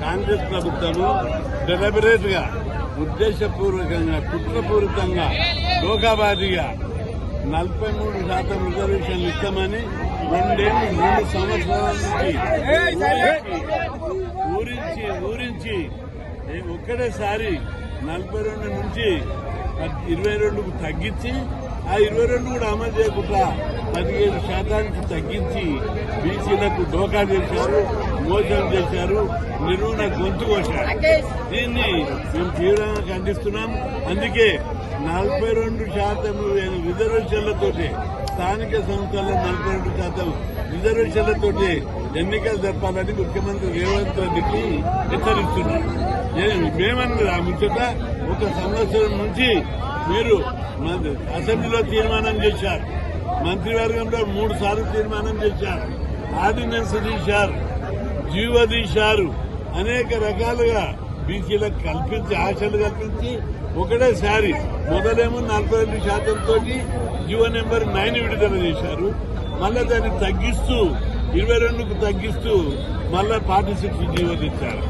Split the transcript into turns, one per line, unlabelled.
కాంగ్రెస్ ప్రభుత్వము డెలిబరేట్గా ఉద్దేశపూర్వకంగా కుట్రపూరితంగా లోకాబాదిగా నలభై మూడు శాతం రిజర్వేషన్లు ఇస్తామని రెండేళ్ళు మూడు సంవత్సరాల నుంచి ఊరించి ఊరించి ఒక్కడేసారి నలభై రెండు నుంచి ఇరవై రెండుకు తగ్గించి ఆ ఇరవై రెండు కూడా అమలు చేయకుండా పదిహేను శాతానికి తగ్గించి బీసీలకు డోకా చేశారు. మోసం చేశారు నిలువున గొంతు కోశారు. దీన్ని మేము తీవ్రంగా ఖండిస్తున్నాం. అందుకే నలభై రెండు శాతం రిజర్వేషన్లతోటి స్థానిక సంస్థల్లో నలభై రెండు శాతం రిజర్వేషన్లతోటి ఎన్నికలు జరపాలని ముఖ్యమంత్రి రేవంత్ రెడ్డికి హెచ్చరిస్తున్నారు. మేమన్నది ఆ ముచ్చట ఒక సంవత్సరం నుంచి మీరు అసెంబ్లీలో తీర్మానం చేశారు. మంత్రివర్గంలో మూడు సార్లు తీర్మానం చేశారు. ఆర్డినెన్స్ తీశారు. జీవదీశారు. అనేక రకాలుగా బీసీలకు కల్పించి ఆశలు కల్పించి ఒకటేసారి మొదలేమో నలభై రెండు శాతంతో జీవో నెంబర్ నైన్ విడుదల చేశారు. మళ్ళా దాన్ని తగ్గిస్తూ ఇరవై రెండుకు తగ్గిస్తూ మళ్ళా ఫార్టీ సిక్స్ జీవో తెచ్చారు.